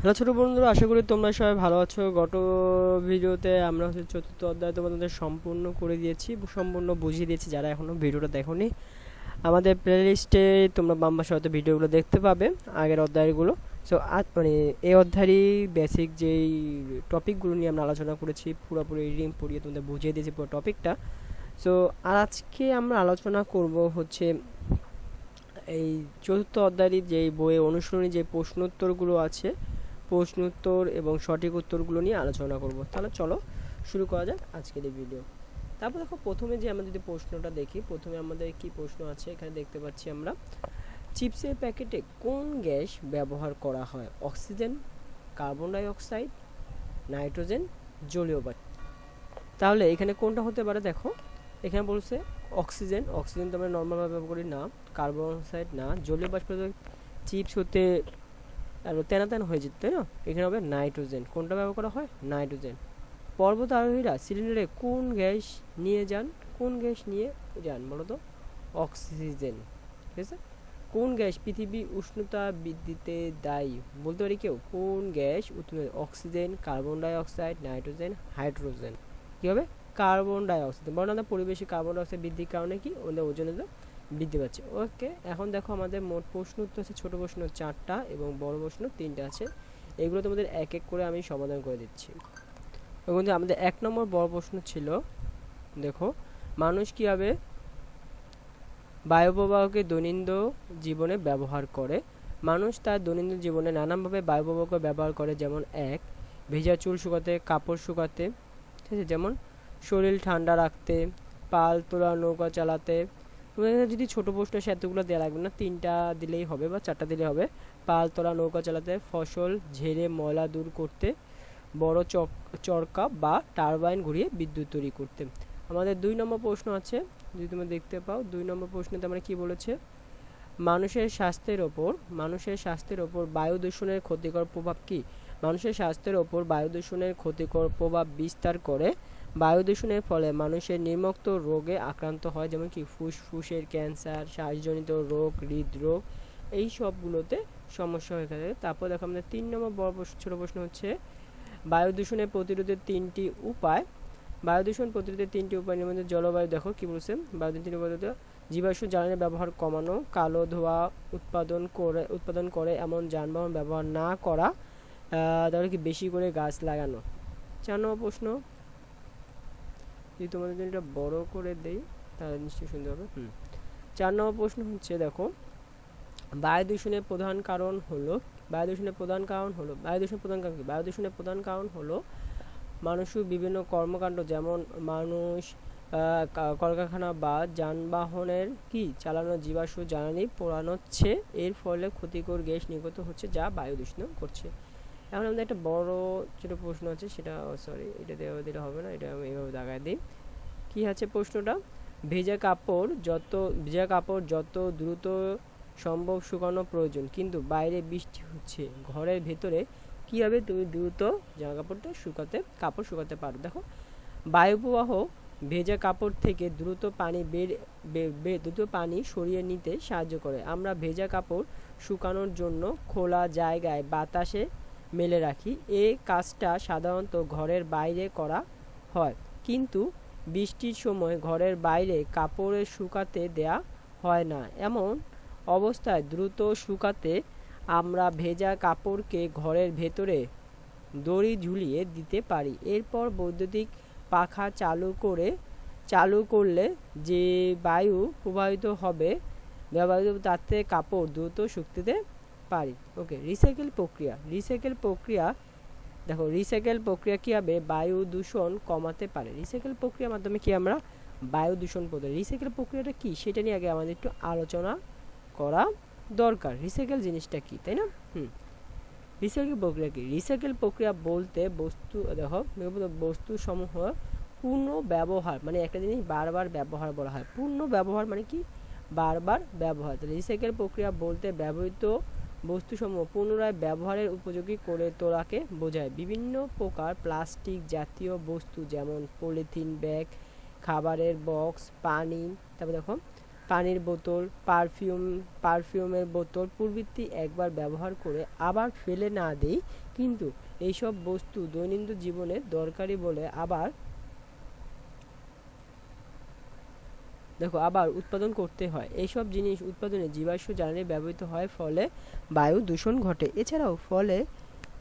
Hello ছোটো বন্ধুরা, আশা করি তোমরা সবাই ভালো আছো। গত ভিডিওতে আমরা হচ্ছে চতুর্থ অধ্যায় তোমাদের সম্পূর্ণ করে দিয়েছি, সম্পূর্ণ বুঝিয়ে দিয়েছি, যারা এখনও ভিডিওটা দেখোনি। আমাদের প্লেলিস্টে তোমরা বাম পাশে হয়তো ভিডিওগুলো দেখতে পাবে, আগের অধ্যায়গুলো। সো আজ মানে এই অধ্যায়েরই বেসিক যেই টপিকগুলো নিয়ে আমরা আলোচনা করেছি, পুরোপুরি রিডিং পড়িয়ে তোমাদের বুঝিয়ে দিয়েছি পুরো টপিকটা সো আর আজকে আমরা আলোচনা করব হচ্ছে এই চতুর্থ অধ্যায়ের যেই বইয়ে অনুসরণী যে প্রশ্নোত্তরগুলো আছে প্রশ্ন উত্তর এবং সঠিক উত্তরগুলো নিয়ে আলোচনা করব। তাহলে চলো শুরু করা যাক আজকের এই ভিডিও তারপর দেখো, প্রথমে যে আমরা যদি প্রশ্নটা দেখি, প্রথমে আমাদের কি প্রশ্ন আছে? এখানে দেখতে পাচ্ছি আমরা, চিপসের প্যাকেটে কোন গ্যাস ব্যবহার করা হয়? Oxygen, carbon dioxide nitrogen, জলীয় বাষ্প। তাহলে এখানে কোনটা হতে পারে দেখো, এখানে বলছে অক্সিজেন। অক্সিজেন তো আমরা নর্মালভাবে ব্যবহার করি না, কার্বন ডাইঅক্সাইড না, জলীয় বাষ্প চিপস হতে আর তেনা তেনা হয়ে যেত, তাই না? এখানে হবে নাইট্রোজেন। কোনটা ব্যবহার করা হয়? নাইট্রোজেন। পর্বত আরোহীরা সিলিন্ডারে কোন গ্যাস নিয়ে যান? কোন গ্যাস নিয়ে যান বলো তো অক্সিজেন। ঠিক আছে? কোন গ্যাস পৃথিবী উষ্ণতা বৃদ্ধিতে দায়ী? বলতে পারি কেউ? কোন gas oxygen, carbon dioxide nitrogen, hydrogen. কী হবে? কার্বন ডাই অক্সাইড বরং আমাদের পরিবেশে কার্বন ডাই অক্সাইড বৃদ্ধির কারণে কি? ওদের ওজনে বৃদ্ধি পাচ্ছে। ওকে এখন দেখো আমাদের মোট প্রশ্ন উত্তর আছে ছোটো প্রশ্ন চারটা এবং বড় প্রশ্ন তিনটা আছে। এগুলো তোমাদের এক এক করে আমি সমাধান করে দিচ্ছি। এবং আমাদের এক নম্বর বড় প্রশ্ন ছিল, দেখো, মানুষ কীভাবে বায়ুপ্রবাহকে দৈনন্দিন জীবনে ব্যবহার করে? মানুষ তার দৈনন্দিন জীবনে নানানভাবে বায়ুপ্রবাহকে ব্যবহার করে, যেমন এক, ভেজা চুল শুকাতে, কাপড় শুকাতে, ঠিক আছে, যেমন শরীর ঠান্ডা রাখতে, পাল তোলা, নৌকা চালাতে যদি ছোট প্রশ্ন সে এতগুলো দেওয়া লাগবে না। তিনটা দিলেই হবে বা চারটা দিলেই হবে। পাল, তোলা, নৌকা চালাতে, ফসল, ঝেড়ে, ময়লা দূর করতে, বড় চক, চরকা বা টারবাইন ঘুরিয়ে বিদ্যুৎ তৈরি করতে। আমাদের দুই নম্বর প্রশ্ন আছে, যদি তোমরা দেখতে পাও, দুই নম্বর প্রশ্নতে আমরা কি বলেছে? মানুষের স্বাস্থ্যের ওপর, মানুষের স্বাস্থ্যের ওপর বায়ু দূষণের ক্ষতিকর প্রভাব কি? মানুষের স্বাস্থ্যের ওপর বায়ু দূষণের ক্ষতিকর প্রভাব বিস্তার করে বায়ু দূষণের ফলে মানুষের নির্মুক্ত রোগে আক্রান্ত হয়, যেমন কি ফুসফুসের ক্যান্সার, শ্বাসজনিত রোগ, হৃদরোগ, এই সবগুলোতে সমস্যা হয়ে থাকে। তারপর দেখো আমাদের তিন নম্বর বড় ছোট প্রশ্ন হচ্ছে বায়ু দূষণের প্রতিরোধের তিনটি উপায়। বায়ু দূষণ প্রতিরোধের তিনটি উপায়ের মধ্যে জলবায়ু দেখো কি বলছে। বায়ু তিনটি পদ্ধতি জীবাশ্ম জ্বালানি ব্যবহার কমানো, কালো ধোঁয়া উৎপাদন করে উৎপাদন করে এমন যানবাহন ব্যবহার না করা তাহলে কি বেশি করে গাছ লাগানো? চার নম্বর প্রশ্ন যদি তোমাদের জন্য এটা বড় করে দেই তাহলে নিশ্চয়ই সুন্দর হবে হুম। চার নম্বর প্রশ্ন হচ্ছে দেখো বায়ু দূষণের প্রধান কারণ হলো বায়ু দূষণের প্রধান কারণ হলো বায়ু দূষণের প্রধান কারণ কি? বায়ু দূষণের প্রধান কারণ হলো মানুষের বিভিন্ন কর্মকাণ্ড যেমন মানুষ কলকারখানা বা যানবাহনের কি? চালানো জীবাশ্ম জ্বালানি পোড়ানোচ্ছে এর ফলে ক্ষতিকর গ্যাস নির্গত হচ্ছে যা বায়ু দূষণ করছে। এখন আমাদের একটা বড় ছোট প্রশ্ন আছে, সেটা সরি এটা দেওয়া দিলে হবে না, এটা আমি এইভাবে দাগায় দিই। কী আছে প্রশ্নটা? ভেজা কাপড় যত, ভেজা কাপড় যত দ্রুত সম্ভব শুকানো প্রয়োজন, কিন্তু বাইরে বৃষ্টি হচ্ছে, ঘরের ভেতরে কীভাবে তুমি দ্রুত জামা কাপড়টা শুকাতে, কাপড় শুকাতে পারো? দেখো বায়ুপ্রবাহ ভেজা কাপড় থেকে দ্রুত পানি বের দ্রুত পানি সরিয়ে নিতে সাহায্য করে। আমরা ভেজা কাপড় শুকানোর জন্য খোলা জায়গায় বাতাসে মেলে রাখি। এই কাজটা সাধারণত ঘরের বাইরে করা হয়। কিন্তু বৃষ্টির সময় ঘরের বাইরে কাপড়ে শুকাতে দেয়া হয় না। এমন অবস্থায় দ্রুত শুকাতে আমরা ভেজা কাপড়কে ঘরের ভেতরে দড়ি ঝুলিয়ে দিতে পারি। এরপর বৈদ্যুতিক পাখা চালু করে, চালু করলে যে বায়ু প্রবাহিত হবে, ব্যবহৃত তাতে কাপড় দ্রুত শুকতে পারি। ওকে রিসাইকেল প্রক্রিয়া। রিসাইকেল প্রক্রিয়া, দেখো রিসাইকেল প্রক্রিয়া কী হবে? বায়ু দূষণ কমাতে পারে। রিসাইকেল প্রক্রিয়ার মাধ্যমে কি আমরা বায়ু দূষণ করতে রিসাইকেল প্রক্রিয়াটা কি? সেটা নিয়ে আগে আমাদের একটু আলোচনা করা দরকার। রিসাইকেল জিনিসটা কি, তাই না? হুম। রিসাইকেল প্রক্রিয়া কি? রিসাইকেল প্রক্রিয়া বলতে বস্তু, দেখো বস্তু সমূহ পূর্ণ ব্যবহার মানে একটা জিনিস বারবার ব্যবহার বলা হয়। পূর্ণ ব্যবহার মানে কি? বারবার ব্যবহার। রিসাইকেল প্রক্রিয়া বলতে ব্যবহৃত বস্তুসমূহ পুনরায় ব্যবহারের উপযোগী করে তোলাকে বোঝায়। বিভিন্ন প্রকার প্লাস্টিক জাতীয় বস্তু যেমন পলিথিন ব্যাগ, খাবারের বক্স, পানি, তারপর দেখো, পানির বোতল, পারফিউম, পারফিউমের বোতল প্রভৃতি একবার ব্যবহার করে আবার ফেলে না দেই। কিন্তু এইসব বস্তু দৈনন্দিন জীবনে দরকারি বলে আবার দেখো আবার উৎপাদন করতে হয়। এইসব জিনিস উৎপাদনে জীবাশ্ম জ্বালানি ব্যবহৃত হয় ফলে বায়ু দূষণ ঘটে। এছাড়াও ফলে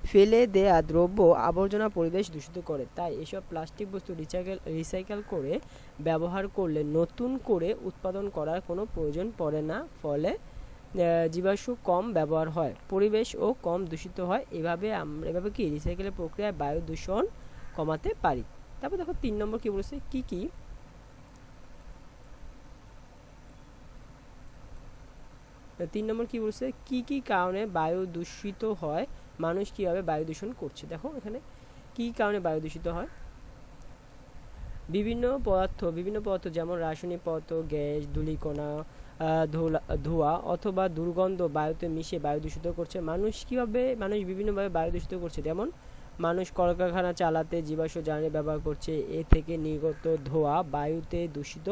ফেলে দেয়া দ্রব্য আবর্জনা পরিবেশ দূষিত করে। তাই এসব প্লাস্টিক বস্তু রিসাইকেল রিসাইকেল করে ব্যবহার করলে নতুন করে উৎপাদন করার কোনো প্রয়োজন পড়ে না। ফলে আহ, জীবাশ্ম কম ব্যবহার হয় পরিবেশ ও কম দূষিত হয়। এভাবে আমরা এভাবে কি? রিসাইকেলের প্রক্রিয়ায় বায়ু দূষণ কমাতে পারি। তারপর দেখো তিন নম্বর কী বলেছে? কী কি তিন নম্বর কি বলছে? কি কি কারণে বায়ু দূষিত হয়? মানুষ কীভাবে বায়ু দূষণ করছে? দেখো এখানে কি কারণে বায়ু দূষিত হয়? বিভিন্ন পদার্থ বিভিন্ন পদার্থ যেমন রাসায়নিক পদার্থ, গ্যাস, ধূলিকণা ধোঁয়া অথবা দুর্গন্ধ বায়ুতে মিশে বায়ু দূষিত করছে। মানুষ কীভাবে, মানুষ বিভিন্নভাবে বায়ু দূষিত করছে? যেমন মানুষ কলকারখানা চালাতে, জীবাশ্ম জ্বালানি ব্যবহার করছে, এ থেকে নির্গত ধোঁয়া বায়ুতে দূষিত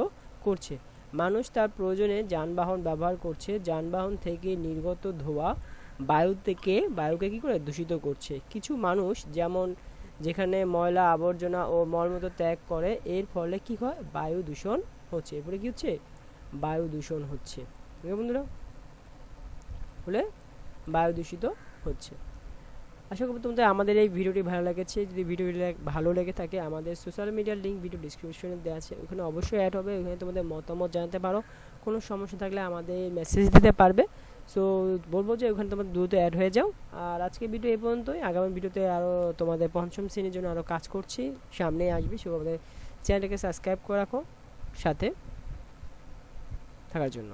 করছে। মানুষ তার প্রয়োজনে যানবাহন ব্যবহার করছে। যানবাহন থেকে নির্গত ধোঁয়া বায়ু থেকে, বায়ুকে কী করে দূষিত করছে? কিছু মানুষ যেমন যেখানে ময়লা আবর্জনা ও মলমূত্র ত্যাগ করে, এর ফলে কি হয়? বায়ু দূষণ হচ্ছে। এরপরে কী হচ্ছে? বায়ু দূষণ হচ্ছে। বন্ধুরা, ফলে বায়ু দূষিত হচ্ছে। আশা করি তোমাদের আমাদের এই ভিডিওটি ভালো লেগেছে। যদি ভিডিওটি ভালো লেগে থাকে, আমাদের সোশ্যাল মিডিয়ার লিঙ্ক ভিডিও ডিসক্রিপশনে দেওয়া আছে। ওখানে অবশ্যই অ্যাড হবে। ওখানে তোমাদের মতামত জানাতে পারো। কোনো সমস্যা থাকলে আমাদের মেসেজ দিতে পারবে। সো বলব যে ওখানে তোমার দ্রুত অ্যাড হয়ে যাও। আর আজকে ভিডিও এ পর্যন্তই। আগামী ভিডিওতে আরও তোমাদের পঞ্চম শ্রেণির জন্য আরও কাজ করছি। সামনে আসবে। সো আমাদের চ্যানেলটাকে সাবস্ক্রাইব করে রাখো। সাথে থাকার জন্য।